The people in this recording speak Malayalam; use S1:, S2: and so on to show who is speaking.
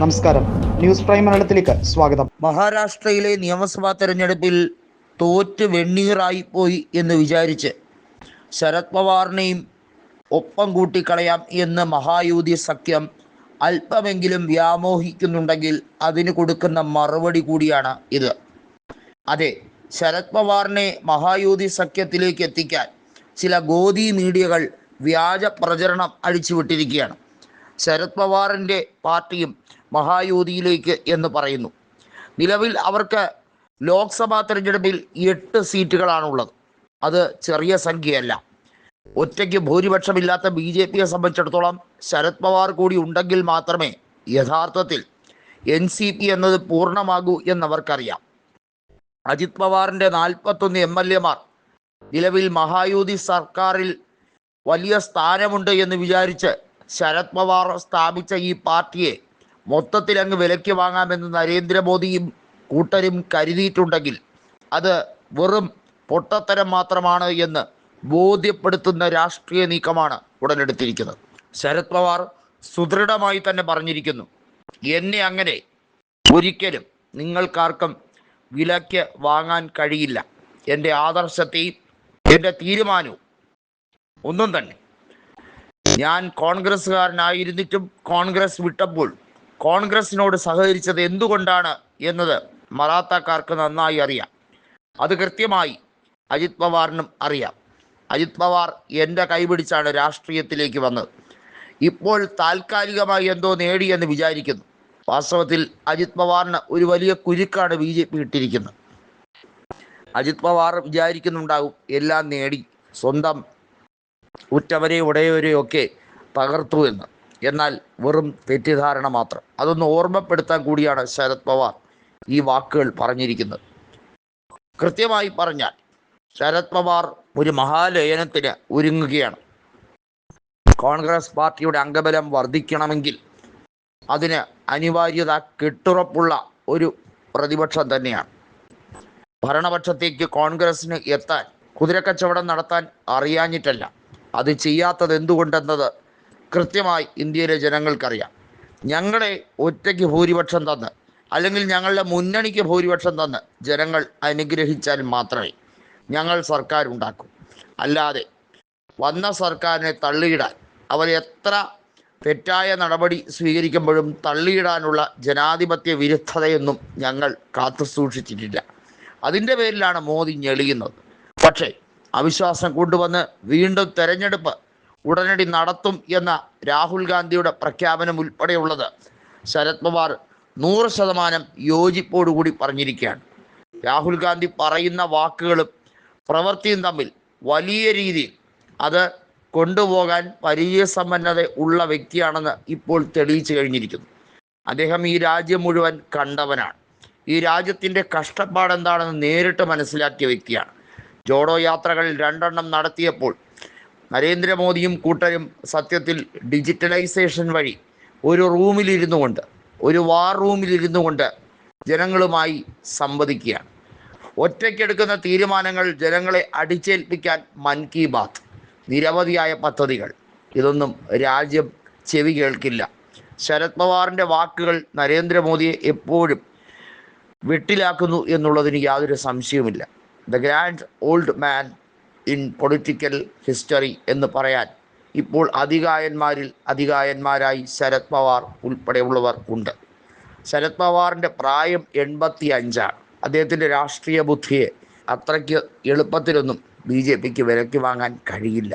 S1: നമസ്കാരം. ന്യൂസ് പ്രൈം മലയാളത്തിലേക്ക് സ്വാഗതം.
S2: മഹാരാഷ്ട്രയിലെ നിയമസഭാ തെരഞ്ഞെടുപ്പിൽ തോറ്റ് വെണ്ണീറായി പോയി എന്ന് വിചാരിച്ച് ശരത് പവാറിനെയും ഒപ്പം കൂട്ടിക്കളയാം എന്ന് മഹായൂതി സഖ്യം അല്പമെങ്കിലും വ്യാമോഹിക്കുന്നുണ്ടെങ്കിൽ അതിന് കൊടുക്കുന്ന മറുപടി കൂടിയാണ് ഇത്. അതെ ശരത് പവാറിനെ മഹായൂതി സഖ്യത്തിലേക്ക് എത്തിക്കാൻ ചില ഗോദി മീഡിയകൾ വ്യാജ പ്രചരണം അഴിച്ചുവിട്ടിരിക്കുകയാണ് ശരത് പവാറിന്റെ പാർട്ടിയും മഹായൂതിയിലേക്ക് എന്ന് പറയുന്നു. നിലവിൽ അവർക്ക് ലോക്സഭാ തെരഞ്ഞെടുപ്പിൽ എട്ട് സീറ്റുകളാണുള്ളത്. അത് ചെറിയ സംഖ്യയല്ല. ഒറ്റയ്ക്ക് ഭൂരിപക്ഷമില്ലാത്ത ബി ജെ പിയെ സംബന്ധിച്ചിടത്തോളം ശരത് പവാർ കൂടി ഉണ്ടെങ്കിൽ മാത്രമേ യഥാർത്ഥത്തിൽ എൻ സി പി എന്നത് പൂർണമാകൂ എന്നവർക്കറിയാം. അജിത് പവാറിന്റെ നാൽപ്പത്തൊന്ന് എം എൽ എമാർ നിലവിൽ മഹായൂതി സർക്കാരിൽ വലിയ സ്ഥാനമുണ്ട് എന്ന് വിചാരിച്ച് ശരത് പവാർ സ്ഥാപിച്ച ഈ പാർട്ടിയെ മൊത്തത്തിൽ അങ്ങ് വിലയ്ക്ക് വാങ്ങാമെന്ന് നരേന്ദ്രമോദിയും കൂട്ടരും കരുതിയിട്ടുണ്ടെങ്കിൽ അത് വെറും പൊട്ടത്തരം മാത്രമാണ് എന്ന് ബോധ്യപ്പെടുത്തുന്ന രാഷ്ട്രീയ നീക്കമാണ് ഉടലെടുത്തിരിക്കുന്നത്. ശരത് പവാർ സുദൃഢമായി തന്നെ പറഞ്ഞിരിക്കുന്നു എന്നെ അങ്ങനെ ഒരിക്കലും നിങ്ങൾക്കാർക്കും വിലയ്ക്ക് വാങ്ങാൻ കഴിയില്ല. എന്റെ ആദർശത്തെയും എന്റെ തീരുമാനവും ഒന്നും തന്നെ. ഞാൻ കോൺഗ്രസ്സുകാരനായിരുന്നിട്ടും കോൺഗ്രസ് വിട്ടപ്പോൾ കോൺഗ്രസിനോട് സഹകരിച്ചത് എന്തുകൊണ്ടാണ് എന്നത് മറാത്തക്കാർക്ക് നന്നായി അറിയാം. അത് കൃത്യമായി അജിത് പവാറിനും അറിയാം. അജിത് പവാർ എന്റെ കൈപിടിച്ചാണ് രാഷ്ട്രീയത്തിലേക്ക് വന്നത്. ഇപ്പോൾ താൽക്കാലികമായി എന്തോ നേടിയെന്ന് വിചാരിക്കുന്നു. വാസ്തവത്തിൽ അജിത് പവാറിന് ഒരു വലിയ കുരുക്കാണ് ബി ജെ പി ഇട്ടിരിക്കുന്നത്. അജിത് പവാർ വിചാരിക്കുന്നുണ്ടാകും എല്ലാം നേടി സ്വന്തം ഉറ്റവരെയും ഉടയവരെയും ഒക്കെ പകർത്തു എന്ന്. എന്നാൽ വെറും തെറ്റിദ്ധാരണ മാത്രം. അതൊന്ന് ഓർമ്മപ്പെടുത്താൻ കൂടിയാണ് ശരത് പവാർ ഈ വാക്കുകൾ പറഞ്ഞിരിക്കുന്നത്. കൃത്യമായി പറഞ്ഞാൽ ശരത് പവാർ ഒരു മഹാലയനത്തിന് ഒരുങ്ങുകയാണ്. കോൺഗ്രസ് പാർട്ടിയുടെ അംഗബലം വർദ്ധിക്കണമെങ്കിൽ അതിന് അനിവാര്യത കെട്ടുറപ്പുള്ള ഒരു പ്രതിപക്ഷം തന്നെയാണ്. ഭരണപക്ഷത്തേക്ക് കോൺഗ്രസിന് എത്താൻ കുതിരക്കച്ചവടം നടത്താൻ അറിയാഞ്ഞിട്ടല്ല. അത് ചെയ്യാത്തത് എന്തുകൊണ്ടെന്നത് കൃത്യമായി ഇന്ത്യയിലെ ജനങ്ങൾക്കറിയാം. ഞങ്ങളെ ഒറ്റയ്ക്ക് ഭൂരിപക്ഷം തന്ന് അല്ലെങ്കിൽ ഞങ്ങളുടെ മുന്നണിക്ക് ഭൂരിപക്ഷം തന്ന് ജനങ്ങൾ അനുഗ്രഹിച്ചാൽ മാത്രമേ ഞങ്ങൾ സർക്കാർ ഉണ്ടാക്കൂ. അല്ലാതെ വന്ന സർക്കാരിനെ തള്ളിയിടാൻ അവർ എത്ര തെറ്റായ നടപടി സ്വീകരിക്കുമ്പോഴും തള്ളിയിടാനുള്ള ജനാധിപത്യ വിരുദ്ധതയൊന്നും ഞങ്ങൾ കാത്തു സൂക്ഷിച്ചിട്ടില്ല. അതിന്റെ പേരിലാണ് മോദി ഞെളിയുന്നത്. പക്ഷേ അവിശ്വാസം കൊണ്ടുവന്ന് വീണ്ടും തെരഞ്ഞെടുപ്പ് ഉടനടി നടത്തും എന്ന രാഹുൽ ഗാന്ധിയുടെ പ്രഖ്യാപനം ഉൾപ്പെടെയുള്ളത് ശരത് പവാർ നൂറ് ശതമാനം യോജിപ്പോടുകൂടി പറഞ്ഞിരിക്കുകയാണ്. രാഹുൽ ഗാന്ധി പറയുന്ന വാക്കുകളും പ്രവൃത്തിയും തമ്മിൽ വലിയ രീതിയിൽ അത് കൊണ്ടുപോകാൻ പരിചയസമ്പന്നത ഉള്ള വ്യക്തിയാണെന്ന് ഇപ്പോൾ തെളിയിച്ചു കഴിഞ്ഞിരിക്കുന്നു. അദ്ദേഹം ഈ രാജ്യം മുഴുവൻ കണ്ടവനാണ്. ഈ രാജ്യത്തിന്റെ കഷ്ടപ്പാടെന്താണെന്ന് നേരിട്ട് മനസ്സിലാക്കിയ വ്യക്തിയാണ്. ജോഡോ യാത്രകൾ രണ്ടെണ്ണം നടത്തിയപ്പോൾ നരേന്ദ്രമോദിയും കൂട്ടരും സത്യത്തിൽ ഡിജിറ്റലൈസേഷൻ വഴി ഒരു റൂമിലിരുന്നു കൊണ്ട് ഒരു വാർ റൂമിലിരുന്നു കൊണ്ട് ജനങ്ങളുമായി സംവദിക്കുകയാണ്. ഒറ്റയ്ക്കെടുക്കുന്ന തീരുമാനങ്ങൾ ജനങ്ങളെ അടിച്ചേൽപ്പിക്കാൻ മൻ കി ബാത്ത്. നിരവധിയായ പദ്ധതികൾ. ഇതൊന്നും രാജ്യം ചെവി കേൾക്കില്ല. ശരത് പവാറിന്റെ വാക്കുകൾ നരേന്ദ്രമോദിയെ എപ്പോഴും വെട്ടിലാക്കുന്നു എന്നുള്ളതിന് യാതൊരു സംശയവുമില്ല. The grand old man in political history എന്ന് പറയാൻ ഇപ്പോൾ അധികായന്മാരിൽ അധികായന്മാരായി ശരത് പവാർ ഉൾപ്പെടെയുള്ളവർ ഉണ്ട്. ശരത് പവാറിന്റെ പ്രായം എൺപത്തി അഞ്ചാണ് അദ്ദേഹത്തിന്റെ രാഷ്ട്രീയ ബുദ്ധിയെ അത്രയ്ക്ക് എളുപ്പത്തിലൊന്നും ബി ജെ പിക്ക് വിലയ്ക്ക് വാങ്ങാൻ കഴിയില്ല.